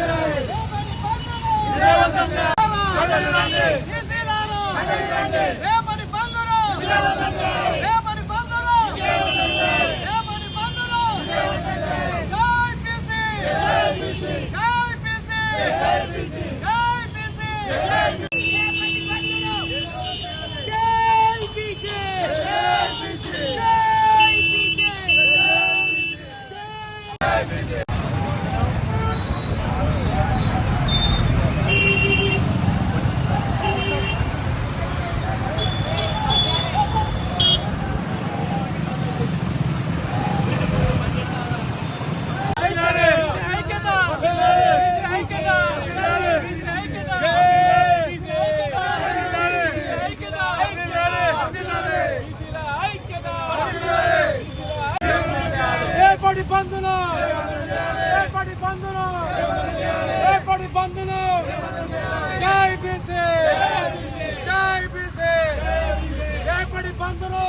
రండి రేపటి బంధులు రేపటి బంధులు రేపటి బంధులు జై బీసీ! జై బీసీ! ఏపడి బంధులు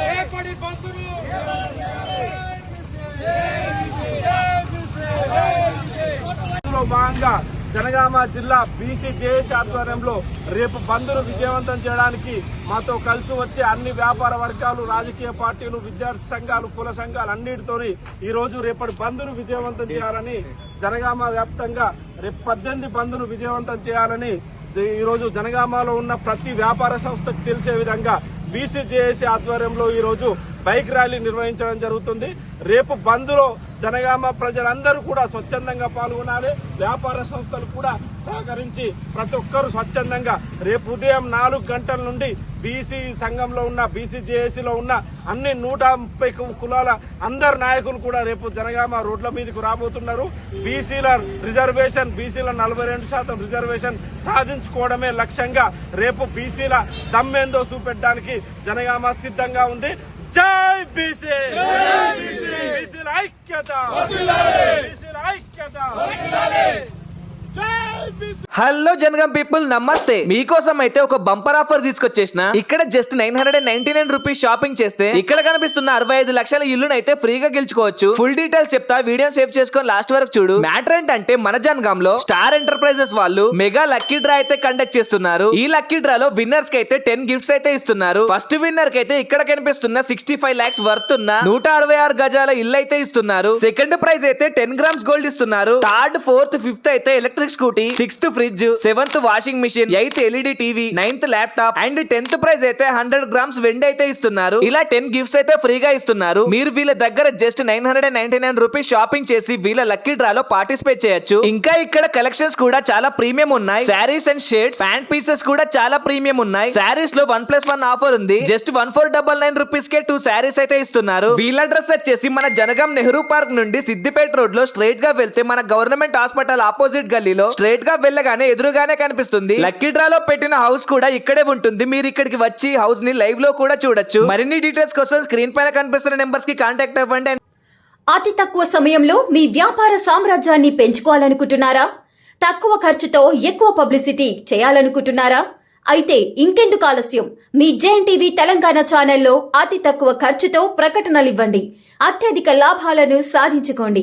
రేపటి బంధులు భాగంగా జనగామ జిల్లా బీసీ జేఏసీ ఆధ్వర్యంలో రేపు బంద్ను విజయవంతం చేయడానికి మాతో కలిసి వచ్చే అన్ని వ్యాపార వర్గాలు రాజకీయ పార్టీలు విద్యార్థి సంఘాలు కుల సంఘాలు అన్నిటితోని ఈ రోజు రేపటి బంద్ను విజయవంతం చేయాలని జనగామ వ్యాప్తంగా రేపు పద్దెనిమిది బంద్ను విజయవంతం చేయాలని ఈరోజు జనగామలో ఉన్న ప్రతి వ్యాపార సంస్థకు తెలిసే విధంగా బీసీజేఏసీ ఆధ్వర్యంలో ఈరోజు బైక్ ర్యాలీ నిర్వహించడం జరుగుతుంది. రేపు బంద్లో జనగామ ప్రజలందరూ కూడా స్వచ్ఛందంగా పాల్గొనాలి. వ్యాపార సంస్థలు కూడా సహకరించి ప్రతి ఒక్కరూ స్వచ్ఛందంగా రేపు ఉదయం నాలుగు గంటల నుండి బీసీ సంఘంలో ఉన్న బీసీ జేఏసీలో ఉన్న అన్ని నూట ముప్పై కులాల అందరు నాయకులు కూడా రేపు జనగామ రోడ్ల మీదకు రాబోతున్నారు. బీసీల రిజర్వేషన్ బీసీల నలభై రెండు శాతం రిజర్వేషన్ సాధించుకోవడమే లక్ష్యంగా రేపు బీసీల దమ్మేందో చూపెట్టడానికి జనగామ సిద్ధంగా ఉంది. జై బీసీ! బీసీల ఐక్యత! బీసీల ఐక్యత! హలో జనగం పీపుల్ నమస్తే. మీకోసం అయితే ఒక బంపర్ ఆఫర్ తీసుకొచ్చేసిన. ఇక్కడ just nine hundred and ninety nine rupees shopping చేస్తే ఇక్కడ కనిపిస్తున్న అరవై ఐదు లక్షల ఇల్లును అయితే ఫ్రీగా గెలుచుకోవచ్చు. ఫుల్ డీటెయిల్స్ చెప్తా వీడియో సేవ్ చేసుకొని లాస్ట్ వరకు చూడు. మ్యాటర్ ఏంటంటే మన జనగాం లో స్టార్ ఎంటర్ప్రైజెస్ వాళ్ళు మెగా లక్కీ డ్రా అయితే కండక్ట్ చేస్తున్నారు. ఈ లక్కీ డ్రాలో విన్నర్స్కి అయితే టెన్ గిఫ్ట్స్ అయితే ఇస్తున్నారు. ఫస్ట్ విన్నర్కి అయితే ఇక్కడ కనిపిస్తున్న సిక్స్టీ ఫైవ్ లాక్స్ వర్త్ ఉన్న నూట అరవై ఆరు గజాల ఇల్లు అయితే ఇస్తున్నారు. సెకండ్ ప్రైజ్ అయితే టెన్ గ్రామ్స్ గోల్డ్ ఇస్తున్నారు. థర్డ్ ఫోర్త్ ఫిఫ్త్ అయితే electric scooty sixth fridge seventh washing machine eighth LED TV ninth laptop and tenth prize అయితే హండ్రెడ్ గ్రామ్స్ వెండి అయితే ఇస్తున్నారు. ఇలా టెన్ గిఫ్ట్స్ అయితే ఫ్రీగా ఇస్తున్నారు. మీరు వీళ్ళ దగ్గర just nine hundred ninety nine rupees shopping చేసి వీళ్ళ లక్కీ డ్రాలో పార్టిసిపేట్ చేయొచ్చు. ఇంకా ఇక్కడ కలెక్షన్స్ కూడా చాలా ప్రీమియం ఉన్నాయి. Sarees and shades pant pieces కూడా చాలా ప్రీమియం ఉన్నాయి. శారీస్లో వన్ ప్లస్ వన్ ఆఫర్ ఉంది. Just one four double nine rupees కే టూ శారీస్ అయితే ఇస్తున్నారు. వీళ్ళ అడ్రస్ వచ్చేసి మన జనగాం నెహ్రూ పార్క్ నుండి సిద్దిపేట రోడ్లో స్ట్రైట్గా వెళ్తే మన గవర్నమెంట్ హాస్పిటల్ ఆపోజిట్ గల్లీలో స్ట్రైట్ గా వెళ్ళగానే ఎదురుగానే కనిపిస్తుంది. లక్కీ డ్రాలో పెట్టిన హౌస్ కూడా ఇక్కడే ఉంటుంది. మీరు ఇక్కడికి వచ్చి హౌస్ని లైవ్లో కూడా చూడొచ్చు. మరిన్ని డీటెయిల్స్ కోసం స్క్రీన్ పైన కనిపిస్తున్న నెంబర్స్కి కాంటాక్ట్ అవ్వండి. అతి తక్కువ సమయంలో మీ వ్యాపార సామ్రాజ్యాన్ని పెంచుకోవాలనుకుంటున్నారా? తక్కువ ఖర్చుతో ఎక్కువ పబ్లిసిటీ చేయాలనుకుంటున్నారా? అయితే ఇంకెందుకు ఆలస్యం. మీ జేఎన్ టీవీ తెలంగాణ ఛానల్లో అతి తక్కువ ఖర్చుతో ప్రకటనలివ్వండి. అత్యధిక లాభాలను సాధించుకోండి.